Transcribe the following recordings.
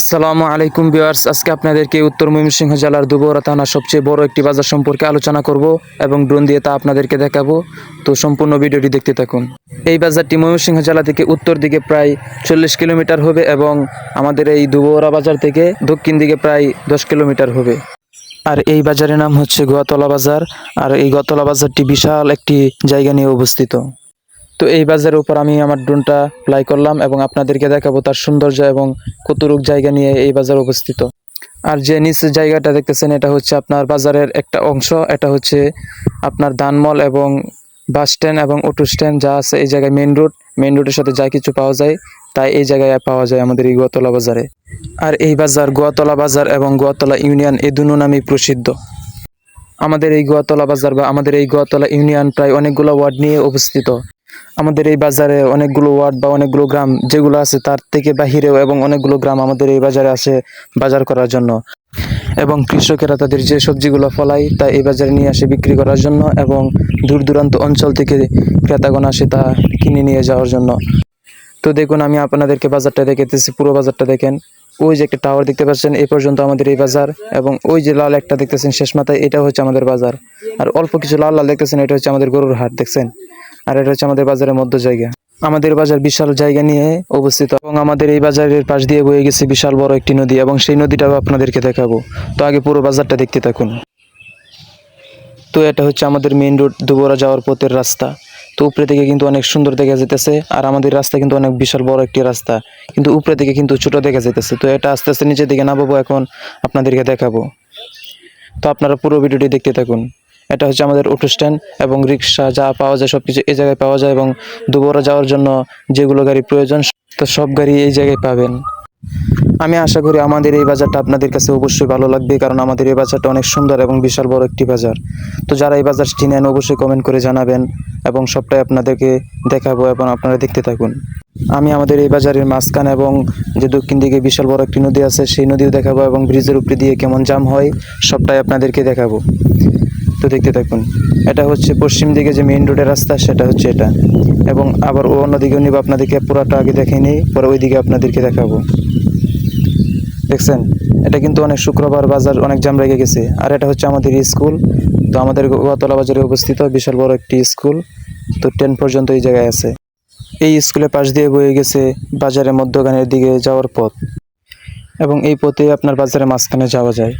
আসসালামু আলাইকুম ভিউয়ার্স, আজকে আপনাদেরকে উত্তর ময়মনসিংহ জেলার দুবরা থানা সবচেয়ে বড় একটি বাজার সম্পর্কে আলোচনা করব এবং ড্রোন দিয়ে তা আপনাদেরকে দেখাবো। তো সম্পূর্ণ ভিডিওটি দেখতে থাকুন। এই বাজারটি ময়মনসিংহ জেলা থেকে উত্তর দিকে প্রায় চল্লিশ কিলোমিটার হবে এবং আমাদের এই দুবরা বাজার থেকে দক্ষিণ দিকে প্রায় দশ কিলোমিটার হবে। আর এই বাজারের নাম হচ্ছে গোয়াতলা বাজার। আর এই গোয়াতলা বাজারটি বিশাল একটি জায়গা নিয়ে অবস্থিত। তো এই বাজারের উপর আমি আমার ড্রোনটা ফ্লাই করলাম এবং আপনাদেরকে দেখাবো তার সৌন্দর্য এবং কতটুক জায়গা নিয়ে এই বাজার অবস্থিত। আর যে নিচের জায়গাটা দেখতেছেন, এটা হচ্ছে আপনার বাজারের একটা অংশ। এটা হচ্ছে আপনার দানমল এবং বাস স্ট্যান্ড এবং অটো স্ট্যান্ড যা আছে এই জায়গায় মেন রোড। মেন রোডের সাথে যা কিছু পাওয়া যায়, তাই এই জায়গায় পাওয়া যায় আমাদের এই গোয়াতলা বাজারে। আর এই বাজার গোয়াতলা বাজার এবং গোয়াতলা ইউনিয়ন এই দুনো নামেই প্রসিদ্ধ। আমাদের এই গোয়াতলা বাজার বা আমাদের এই গোয়াতলা ইউনিয়ন প্রায় অনেকগুলো ওয়ার্ড নিয়ে অবস্থিত। আমাদের এই বাজারে অনেকগুলো ওয়ার্ড বা অনেকগুলো গ্রাম যেগুলো আছে তার থেকে বাহিরেও এবং অনেকগুলো গ্রাম আমাদের এই বাজারে আসে বাজার করার জন্য। এবং কৃষকেরা তাদের যে সবজিগুলো ফলায় তা এই বাজারে নিয়ে আসে বিক্রি করার জন্য এবং দূর দূরান্ত অঞ্চল থেকে ক্রেতাগণ আসে তা কিনে নিয়ে যাওয়ার জন্য। তো দেখুন, আমি আপনাদেরকে বাজারটা দেখাতেছি পুরো বাজারটা দেখেন। ওই যে একটা টাওয়ার দেখতে পাচ্ছেন এই পর্যন্ত আমাদের এই বাজার এবং ওই যে লাল একটা দেখতেছেন শেষ মাথায়, এটা হচ্ছে আমাদের বাজার। আর অল্প কিছু লাল লাল দেখতেছেন, এটা হচ্ছে আমাদের গরুর হাট, দেখছেন? আর এটা হচ্ছে আমাদের বাজারের মধ্য জায়গা। আমাদের বাজার বিশাল জায়গা নিয়ে অবস্থিত এবং আমাদের এই বাজারের পাশ দিয়ে বয়ে গেছে বিশাল বড় একটি নদী এবং সেই নদীটাও আপনাদেরকে দেখাবো। তো আগে পুরো বাজারটা দেখতে থাকুন। তো এটা হচ্ছে আমাদের মেইন রোড দুবরা যাওয়ার পথের রাস্তা। তো উপরে থেকে কিন্তু অনেক সুন্দর দেখা যেতেছে আর আমাদের রাস্তা কিন্তু অনেক বিশাল বড় একটি রাস্তা। কিন্তু উপরে থেকে কিন্তু ছোট দেখা যেতেছে তো এটা আস্তে আস্তে নিচের দিকে নামাবো এখন আপনাদেরকে দেখাবো। তো আপনারা পুরো ভিডিওটি দেখতে থাকুন। এটা হচ্ছে আমাদের অটো স্ট্যান্ড এবং রিক্সা যা পাওয়া যায় সব কিছু এই জায়গায় পাওয়া যায় এবং দুবরা যাওয়ার জন্য যেগুলো গাড়ি প্রয়োজন, তো সব গাড়ি এই জায়গায় পাবেন। আমি আশা করি আমাদের এই বাজারটা আপনাদের কাছে অবশ্যই ভালো লাগবে, কারণ আমাদের এই বাজারটা অনেক সুন্দর এবং বিশাল বড় একটি বাজার। তো যারা এই বাজারটি নেন, অবশ্যই কমেন্ট করে জানাবেন এবং সবটাই আপনাদেরকে দেখাবো এবং আপনারা দেখতে থাকুন। আমি আমাদের এই বাজারের মাঝখানে এবং যে দক্ষিণ দিকে বিশাল বড় একটি নদী আছে, সেই নদীও দেখাবো এবং ব্রিজের উপরে দিয়ে কেমন জাম হয়, সবটাই আপনাদেরকে দেখাবো। তো দেখতে থাকুন। এটা হচ্ছে পশ্চিম দিকে যে মেইন রোডের রাস্তা, সেটা হচ্ছে এটা। এবং আবার অন্যদিকেও নিব, আপনাদেরকে পুরাটা আগে দেখে নিই, পরে ওইদিকে আপনাদেরকে দেখাবো। দেখছেন? এটা কিন্তু অনেক শুক্রবার বাজার, অনেক জাম রেগে গেছে। আর এটা হচ্ছে আমাদের স্কুল। তো আমাদের গোয়াতলা বাজারে অবস্থিত বিশাল বড় একটি স্কুল। তো টেন পর্যন্ত এই জায়গায় আছে। এই স্কুলের পাশ দিয়ে বয়ে গেছে বাজারের মধ্যখানের দিকে যাওয়ার পথ। এবং এই পথে আপনার বাজারের মাঝখানে যাওয়া যায়।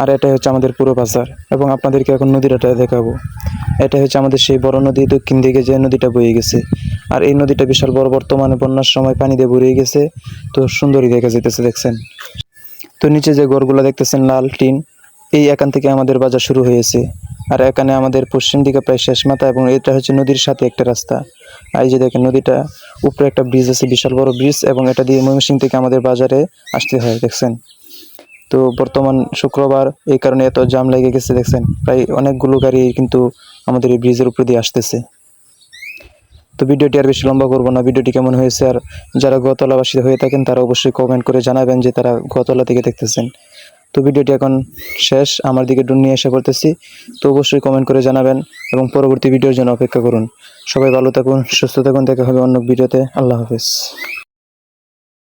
আর এটা হচ্ছে আমাদের পুরো বাজার এবং আপনাদেরকে এখন নদীটা দেখাবো। এটা হচ্ছে আমাদের সেই বড় নদী, দক্ষিণ দিকে যে নদীটা বয়ে গেছে। আর এই নদীটা বিশাল বড় বর্তমানে বন্যার সময় পানি দিয়ে ভরিয়ে গেছে। তো সুন্দরই দেখা যেতেছে দেখছেন? তো নিচে যে ঘরগুলো দেখতেছেন, লাল, টিন, এই এখান থেকে আমাদের বাজার শুরু হয়েছে। আর এখানে আমাদের পশ্চিম দিকে প্রায় শেষ মাথা এবং এটা হচ্ছে নদীর সাথে একটা রাস্তা। এই যে দেখেন, নদীটা উপরে একটা ব্রিজ আছে, বিশাল বড় ব্রিজ এবং এটা দিয়ে ময়মনসিং থেকে আমাদের বাজারে আসতে হয়, দেখছেন? তো বর্তমান শুক্রবার এই কারণে এত জাম লেগে গেছে, দেখছেন? প্রায় অনেকগুলো গাড়ি কিন্তু আমাদের এই ব্রিজের উপর দিয়ে আসতেছে। তো ভিডিওটি আর বেশি লম্বা করব না, ভিডিওটি কেমন হয়েছে আর যারা গোতলাবাসী হয়ে থাকেন, তারা অবশ্যই কমেন্ট করে জানাবেন যে তারা গোতলা থেকে দেখতেছেন। তো ভিডিওটি এখন শেষ, আমার দিকে ডুন নিয়ে এসে পড়তেছি। তো অবশ্যই কমেন্ট করে জানাবেন এবং পরবর্তী ভিডিওর জন্য অপেক্ষা করুন। সবাই ভালো থাকুন, সুস্থ থাকুন, দেখা হবে অন্য ভিডিওতে। আল্লাহ হাফেজ।